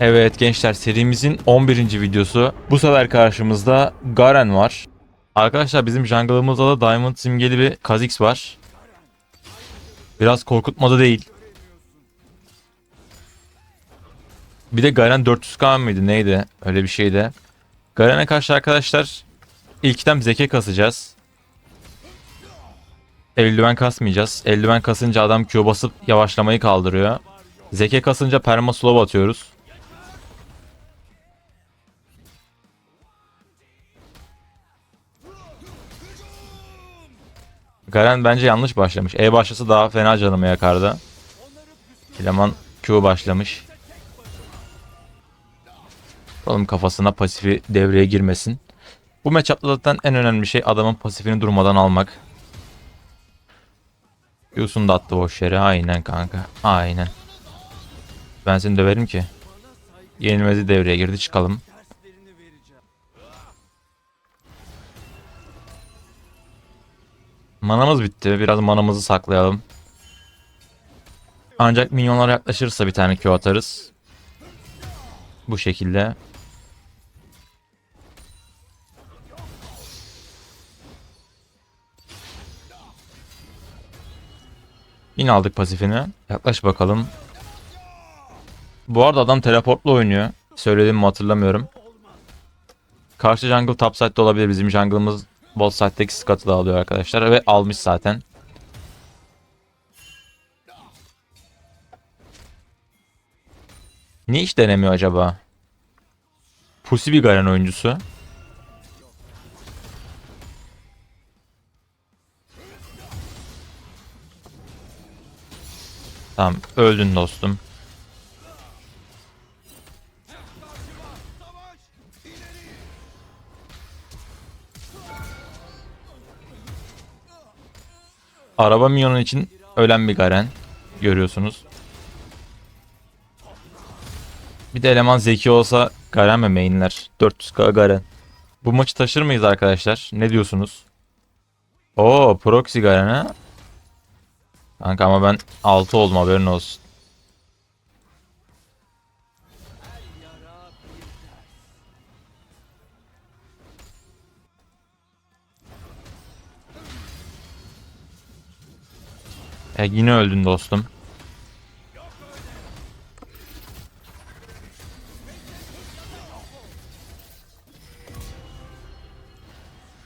Evet gençler serimizin 11. videosu. Bu sefer karşımızda Garen var. Arkadaşlar bizim jungle'ımızda da Diamond simgeli bir Kha'Zix var. Biraz korkutmadı değil. Bir de Garen 400k mıydı neydi? Öyle bir şeydi. Garen'e karşı arkadaşlar ilk item zeke kasacağız. Eldiven kasmayacağız. Eldiven kasınca adam Q basıp yavaşlamayı kaldırıyor. Zeke kasınca perma slow atıyoruz. Garen bence yanlış başlamış. E başlasa daha fena canımı yakardı. Eleman Q başlamış. Oğlum kafasına pasifi devreye girmesin. Bu matchup'ta zaten en önemli şey adamın pasifini durmadan almak. Q'sunu da attı boş yere. Aynen kanka. Aynen. Ben seni döverim ki. Yenilmezi devreye girdi çıkalım. Manamız bitti. Biraz manamızı saklayalım. Ancak minyonlar yaklaşırsa bir tane Q atarız. Bu şekilde. Yine aldık pasifini. Yaklaş bakalım. Bu arada adam teleportla oynuyor. Söylediğimi mi hatırlamıyorum. Karşı jungle top side'de olabilir. Bizim jungle'ımız bot side'deki Scott'ı alıyor arkadaşlar. Ve almış zaten. Niye hiç denemiyor acaba? Pussy bir Garen oyuncusu. Tamam öldün dostum. Araba minyonu için ölen bir Garen. Görüyorsunuz. Bir de eleman zeki olsa Garen mi mainler? 400k Garen. Bu maçı taşır mıyız arkadaşlar? Ne diyorsunuz? Oo proxy Garen ha? Kanka ama ben 6 oldum haberin olsun. E yine öldün dostum.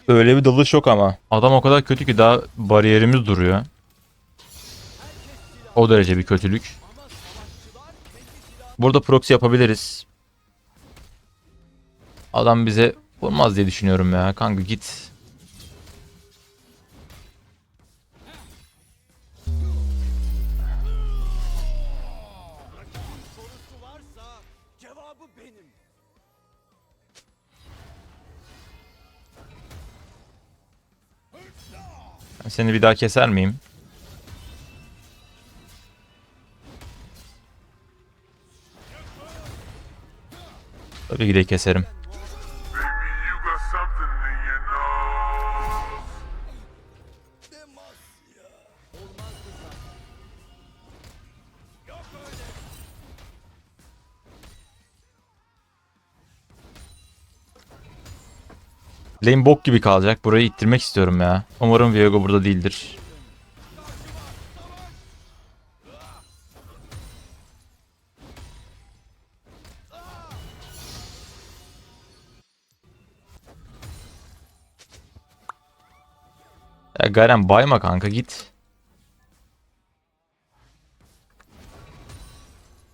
Öyle bir dalış yok ama. Adam o kadar kötü ki daha bariyerimiz duruyor. O derece bir kötülük. Burada proxy yapabiliriz. Adam bize vurmaz diye düşünüyorum ya. Kanka git. Seni bir daha keser miyim? Tabii ki de keserim. Lane bok gibi kalacak. Burayı ittirmek istiyorum ya. Umarım Viego burada değildir. Ya Garen bayma kanka git.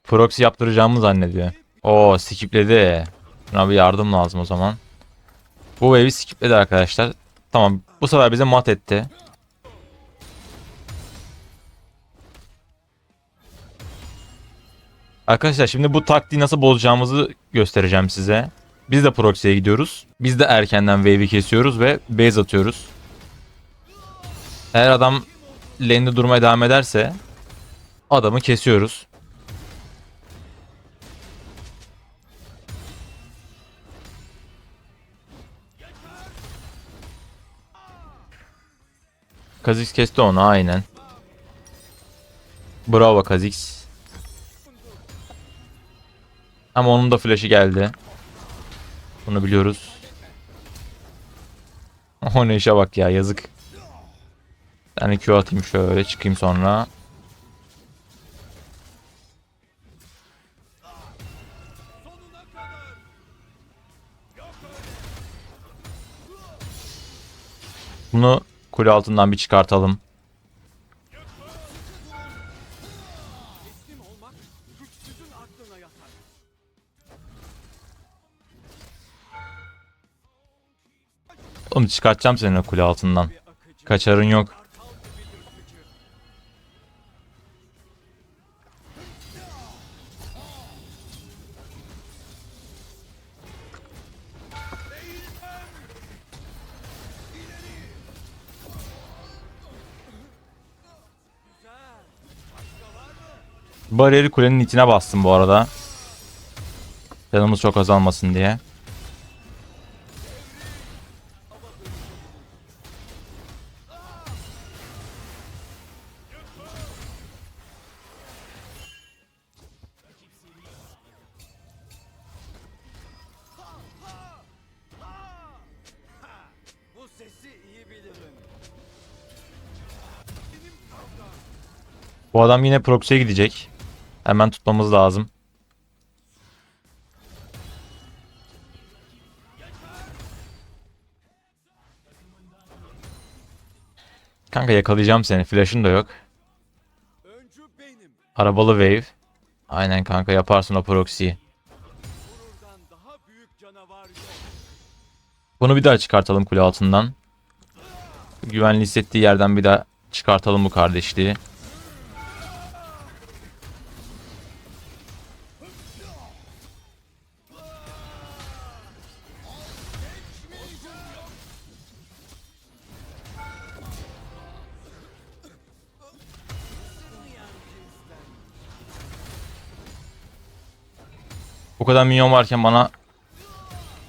Proxy yaptıracağımı zannediyor. Oo skipledi. Buna bir yardım lazım o zaman. Bu wave'i skipledi arkadaşlar. Tamam bu sefer bize mat etti. Arkadaşlar şimdi bu taktiği nasıl bozacağımızı göstereceğim size. Biz de proxy'ye gidiyoruz. Biz de erkenden wave'i kesiyoruz ve base atıyoruz. Eğer adam lane'de durmaya devam ederse adamı kesiyoruz. Kha'Zix kesti onu aynen. Bravo Kha'Zix. Ama onun da flash'ı geldi. Bunu biliyoruz. O ne işe bak ya yazık. De Q atayım şöyle çıkayım sonra. Bunu kule altından bir çıkartalım. Oğlum çıkartacağım seni kule altından. Kaçarın yok. Bariyeri kulenin içine bastım bu arada. Canımız çok azalmasın diye. Bu adam yine proxy'ye gidecek. Hemen tutmamız lazım. Kanka yakalayacağım seni. Flash'ın da yok. Arabalı wave. Aynen kanka yaparsın o proxy'yi. Bunu bir daha çıkartalım kule altından. Güvenli hissettiği yerden bir daha çıkartalım bu kardeşliği. Kadar minyon varken bana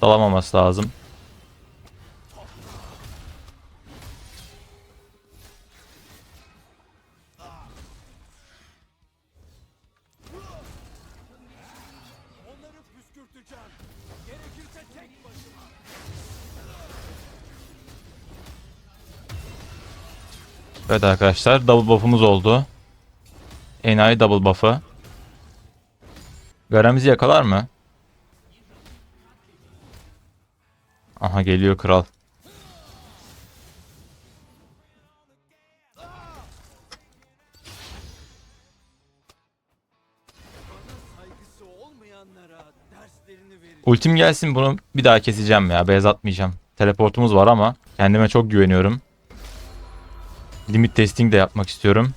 dalamaması lazım. Evet arkadaşlar double buff'umuz oldu. Enayi double buff'ı. Garamizi yakalar mı? Aha geliyor kral. Ultim gelsin bunu bir daha keseceğim ya. Beyaz atmayacağım. Teleportumuz var ama kendime çok güveniyorum. Limit testing de yapmak istiyorum.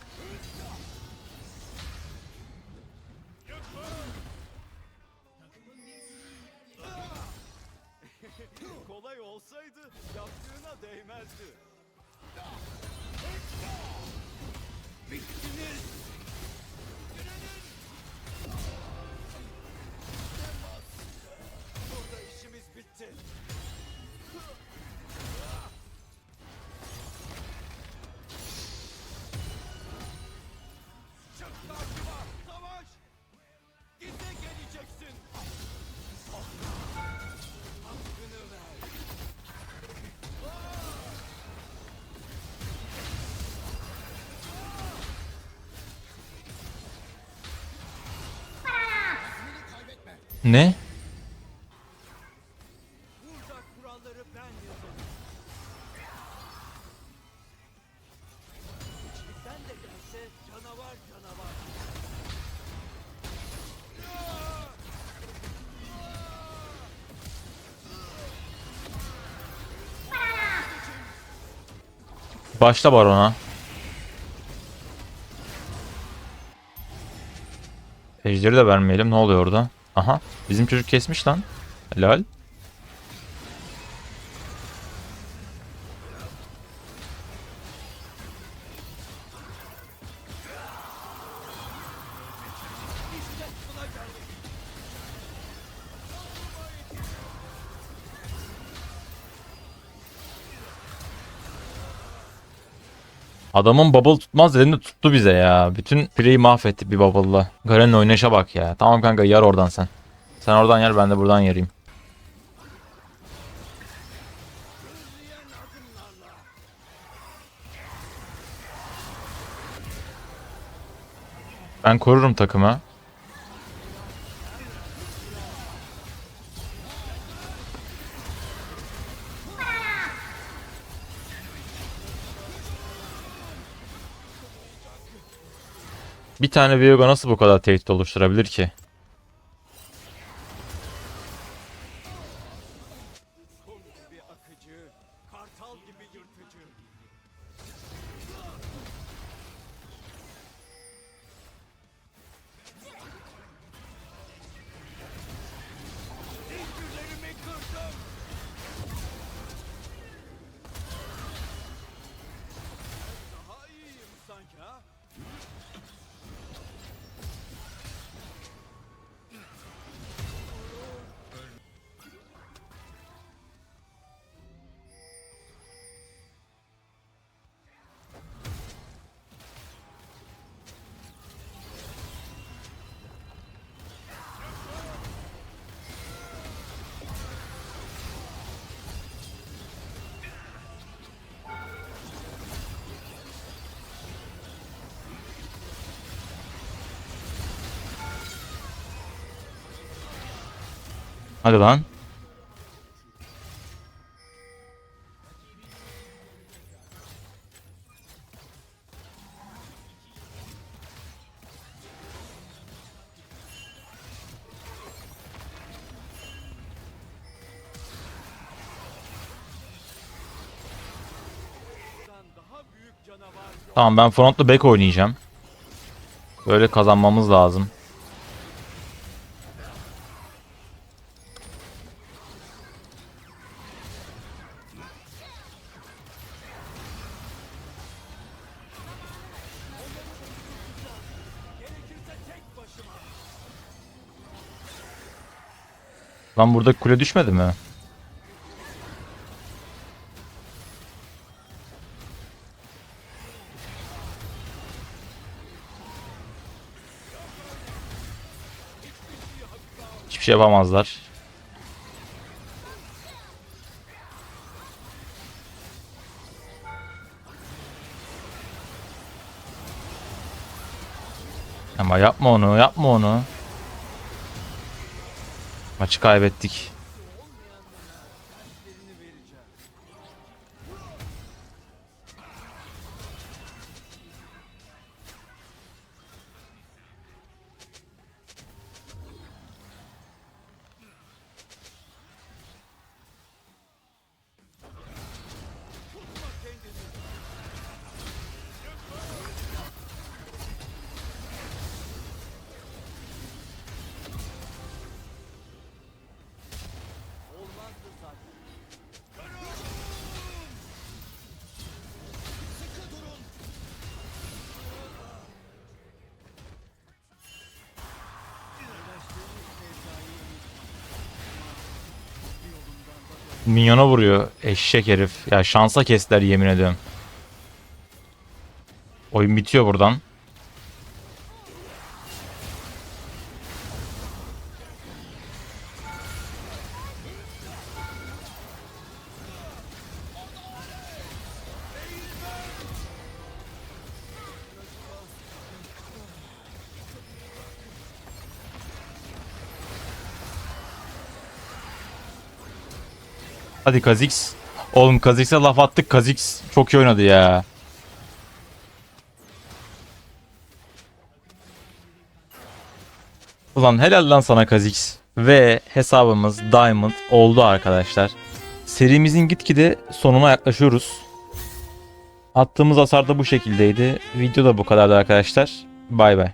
Canavar. Başla barona. Ejderi de vermeyelim. Ne oluyor orada? Aha. Bizim çocuk kesmiş lan. Helal. Adamın bubble tutmaz dediğinde tuttu bize ya. Bütün play'i mahvetti bir bubble'la. Garen'in oynayışa bak ya. Tamam kanka yar oradan sen. Sen oradan yer ben de buradan yereyim. Ben korurum takımı. Bir tane Viego nasıl bu kadar tehdit oluşturabilir ki? Hadi lan. Tamam ben frontlu back oynayacağım. Böyle kazanmamız lazım. Lan burada kule düşmedi mi? Hiçbir şey yapamazlar. Ama yapma onu, yapma onu. Maçı kaybettik. Minyona vuruyor. Eşek herif. Ya şansa kestiler yemin ediyorum. Oyun bitiyor buradan. Hadi Kha'Zix. Oğlum Kha'Zix'e laf attık. Kha'Zix çok iyi oynadı ya. Ulan helal lan sana Kha'Zix. Ve hesabımız Diamond oldu arkadaşlar. Serimizin gitgide sonuna yaklaşıyoruz. Attığımız hasar da bu şekildeydi. Video da bu kadardı arkadaşlar. Bay bay.